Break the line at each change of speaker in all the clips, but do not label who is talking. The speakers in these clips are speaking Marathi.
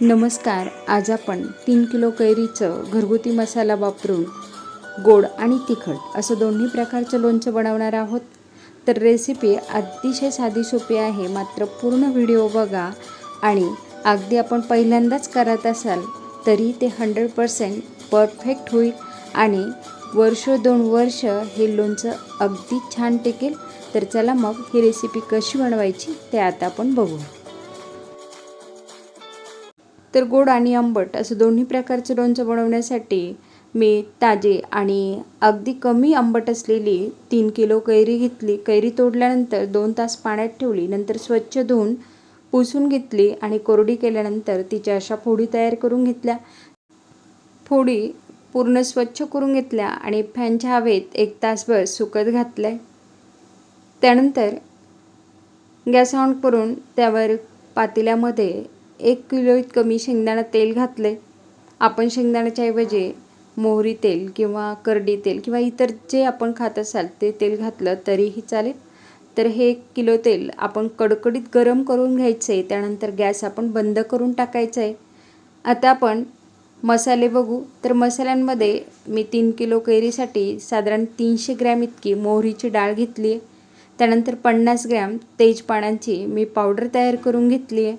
नमस्कार आज आपण तीन किलो कैरीचं घरगुती मसाला वापरून गोड आणि तिखट असं दोन्ही प्रकारचं लोणचं बनवणार आहोत. तर रेसिपी अतिशय साधी सोपी आहे मात्र पूर्ण व्हिडिओ बघा आणि अगदी आपण पहिल्यांदाच करत असाल तरी ते हंड्रेड पर्सेंट परफेक्ट होईल आणि वर्ष दोन वर्ष हे लोणचं अगदी छान टिकेल. तर चला मग ही रेसिपी कशी बनवायची ते आता आपण बघू तर गोड आणि आंबट असं दोन्ही प्रकारचं लोणचं बनवण्यासाठी मी ताजे आणि अगदी कमी आंबट असलेली तीन किलो कैरी घेतली. कैरी तोडल्यानंतर दोन तास पाण्यात ठेवली. नंतर स्वच्छ धुवून पुसून घेतली आणि कोरडी केल्यानंतर तिच्या अशा फोडी तयार करून घेतल्या. फोडी पूर्ण स्वच्छ करून घेतल्या आणि फॅनच्या हवेत एक तासभर सुकत घातलं त्यानंतर गॅस ऑन करून त्यावर पातेल्यामध्ये एक किलो इतकं मी शेंगदाणा तेल आहे आपण शेंगदाण्याच्या ऐवजी मोहरी तेल किंवा करडी तेल किंवा इतर जे आपण खात असाल ते तेल घातलं तरीही चालेल. तर हे एक किलो तेल आपण कडकडीत गरम करून घ्यायचं आहे त्यानंतर गॅस आपण बंद करून टाकायचं आहे आता आपण मसाले बघू. तर मसाल्यांमध्ये मी तीन किलो कैरीसाठी साधारण तीनशे ग्रॅम इतकी मोहरीची डाळ घेतली आहे त्यानंतर पन्नास ग्रॅम तेजपानांची मी पावडर तयार करून घेतली आहे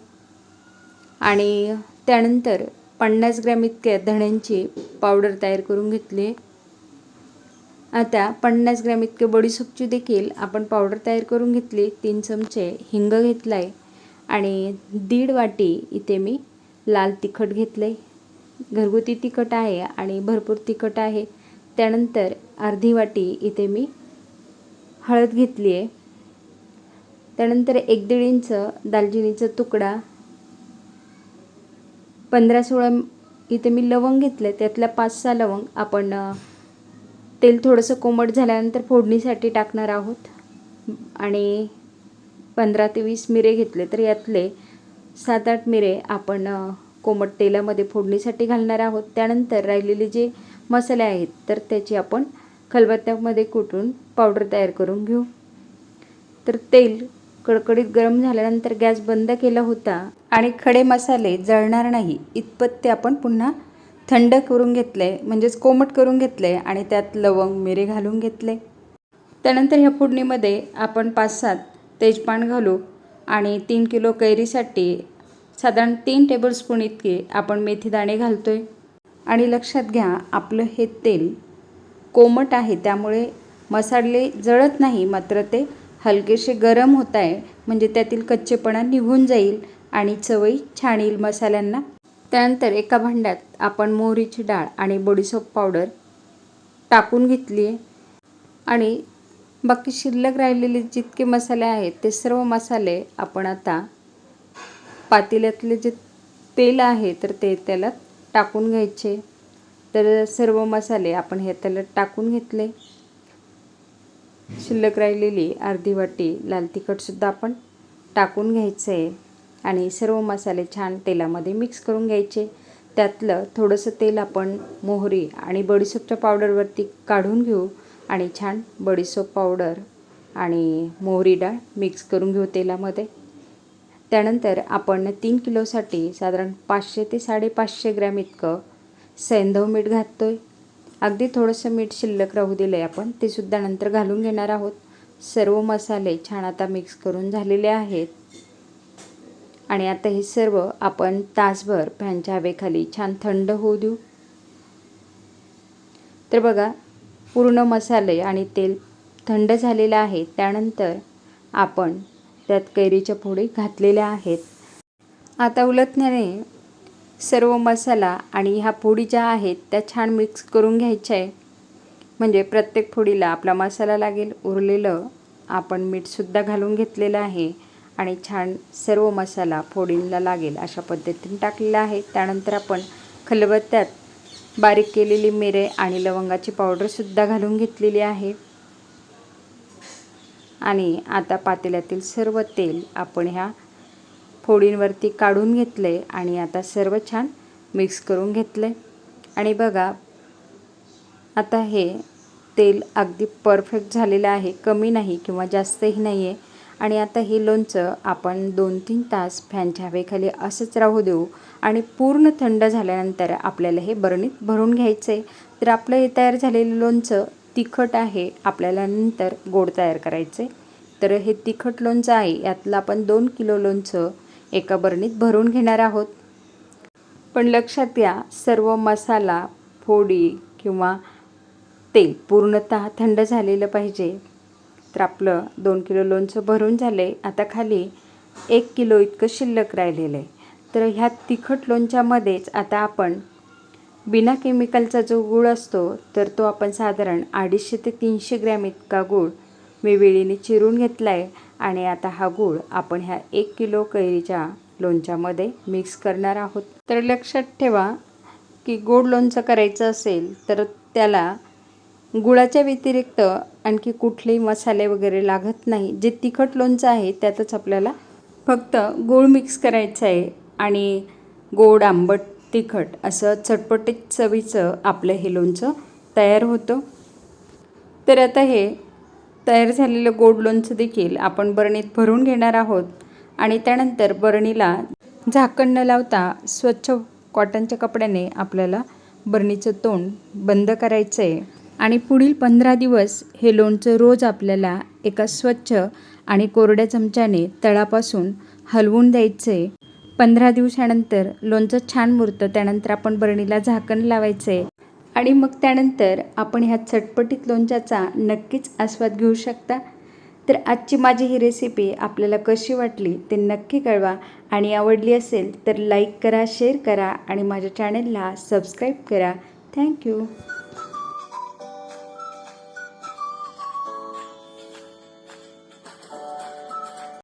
आणि त्यानंतर पन्नास ग्रॅम इतक्या धण्यांची पावडर तयार करून घेतली. आता पन्नास ग्रॅम इतके बडीसोपची देखील आपण पावडर तयार करून घेतली. तीन चमचे हिंग घेतला आहे आणि दीड वाटी इथे मी लाल तिखट घेतलं आहे घरगुती तिखट आहे आणि भरपूर तिखट आहे. त्यानंतर अर्धी वाटी इथे मी हळद घेतली आहे त्यानंतर एक दीड इंच दालचिनीचा तुकडा पंधरा सोळा इथे मी लवंग घेतले त्यातल्या पाच सहा लवंग आपण तेल थोडंसं कोमट झाल्यानंतर फोडणीसाठी टाकणार आहोत. आणि पंधरा ते वीस मिरे घेतले तर यातले सात आठ मिरे आपण कोमट तेलामध्ये फोडणीसाठी घालणार आहोत. त्यानंतर राहिलेले जे मसाले आहेत तर त्याची आपण खलबत्त्यामध्ये कुटून पावडर तयार करून घेऊ. तर तेल कडकडीत गरम झाल्यानंतर गॅस बंद केला होता आणि खडे मसाले जळणार नाही इतपत ते आपण पुन्हा थंड करून घेतले म्हणजेच कोमट करून घेतले आणि त्यात लवंग मिरे घालून घेतले. त्यानंतर ह्या फोडणीमध्ये आपण पाच सात तेजपान घालू आणि तीन किलो कैरीसाठी साधारण तीन टेबलस्पून इतके आपण मेथीदाणे घालतो आहे आणि लक्षात घ्या आपलं हे तेल कोमट आहे त्यामुळे मसाले जळत नाही मात्र ते हलकेसे गरम होत आहे म्हणजे त्यातील कच्चेपणा निघून जाईल आणि चवई छान येईल मसाल्यांना. त्यानंतर एका भांड्यात आपण मोहरीची डाळ आणि बडीसोप पावडर टाकून घेतली आहे. आणि बाकी शिल्लक राहिलेले जितके मसाले आहेत ते सर्व मसाले आपण आता पातेल्यातले जे तेल आहे तर ते त्याला टाकून घ्यायचे. तर सर्व मसाले आपण हे त्याला टाकून घेतले. शिल्लक राहिलेली अर्धी वाटी लाल तिखटसुद्धा आपण टाकून घ्यायचं आहे आणि सर्व मसाले छान तेलामध्ये मिक्स करून घ्यायचे. त्यातलं थोडंसं तेल आपण मोहरी आणि बडीसोपच्या पावडरवरती काढून घेऊ आणि छान बडीसोप पावडर आणि मोहरी डाळ मिक्स करून घेऊ तेलामध्ये. त्यानंतर आपण तीन किलोसाठी साधारण पाचशे ते साडेपाचशे ग्रॅम इतकं सैंधव मीठ घाततो आहे अगदी थोडंसं मीठ शिल्लक राहू दिलं आहे आपण ते सुद्धा नंतर घालून घेणार आहोत. सर्व मसाले छान आता मिक्स करून झालेले आहेत. आणि आता हे सर्व आपण तासभर फॅनच्या हवेखाली छान थंड होऊ देऊ. तर बघा पूर्ण मसाले आणि तेल थंड झालेलं आहे. त्यानंतर आपण त्यात कैरीच्या फोडी घातलेल्या आहेत. आता उलटण्याने सर्व मसाला आणि ह्या फोडी ज्या आहेत त्या छान मिक्स करून घ्यायच्या आहे. म्हणजे प्रत्येक फोडीला आपला मसाला लागेल उरलेलं आपण मीठसुद्धा घालून घेतलेलं आहे आणि छान सर्व मसाला फोडींना लागेल अशा पद्धतीने टाकलेला आहे. त्यानंतर आपण खलबत्त्यात बारीक केलेली मिरे आणि लवंगाची पावडरसुद्धा घालून घेतलेली आहे. आणि आता पातेल्यातील सर्व तेल आपण ह्या फोडींवरती काढून घेतले आणि आता सर्व छान मिक्स करून घेतले. आणि बघा आता हे तेल अगदी परफेक्ट झालेलं आहे. कमी नाही किंवा जास्तही नाही आहे आणि आता हे लोणचं आपण दोन तीन तास फॅनच्या हवेखाली असंच राहू देऊ आणि पूर्ण थंड झाल्यानंतर आपल्याला हे बरणीत भरून घ्यायचं. आहे तर आपलं हे तयार झालेलं लोणचं तिखट आहे आपल्याला नंतर गोड तयार करायचं. आहे तर हे तिखट लोणचं आहे यातलं आपण दोन किलो लोणचं एका बरणीत भरून घेणार आहोत. पण लक्षात घ्या सर्व मसाला फोडी किंवा तेल पूर्णतः थंड झालेलं पाहिजे. तर आपलं दोन किलो लोणचं भरून झालं आहे आता खाली एक किलो इतकं शिल्लक राहिलेलं आहे. तर ह्या तिखट लोणच्यामध्येच आता आपण बिना केमिकलचा जो गूळ असतो तर तो आपण साधारण अडीचशे ते तीनशे ग्रॅम इतका गूळ मी वेळीने चिरून घेतला आहे आणि आता हा गूळ आपण ह्या एक किलो कैरीच्या लोणच्यामध्ये मिक्स करणार आहोत. तर लक्षात ठेवा की गोड लोणचं करायचं असेल तर त्याला गुळाच्या व्यतिरिक्त आणखी कुठलेही मसाले वगैरे लागत नाही. जे तिखट लोणचं आहे त्यातच आपल्याला फक्त गूळ मिक्स करायचं आहे आणि गोड आंबट तिखट असं चटपटीत चवीचं आपलं हे लोणचं तयार होतं. तर आता हे तयार झालेलं गोड लोणचं देखील आपण बरणीत भरून घेणार आहोत. आणि त्यानंतर बरणीला झाकण न लावता स्वच्छ कॉटनच्या कपड्याने आपल्याला बरणीचं तोंड बंद करायचं आहे आणि पुढील पंधरा दिवस हे लोणचं रोज आपल्याला एका स्वच्छ आणि कोरड्या चमच्याने तळापासून हलवून द्यायचं आहे पंधरा दिवसानंतर लोणचं छान मुरतं त्यानंतर आपण बरणीला झाकण लावायचं आहे आणि मग त्यानंतर आपण ह्या चटपटीत लोणच्याचा नक्कीच आस्वाद घेऊ शकता. तर आजची माझी ही रेसिपी आपल्याला कशी वाटली ते नक्की कळवा. आणि आवडली असेल तर लाईक करा शेअर करा आणि माझ्या चॅनलला सबस्क्राईब करा. थँक्यू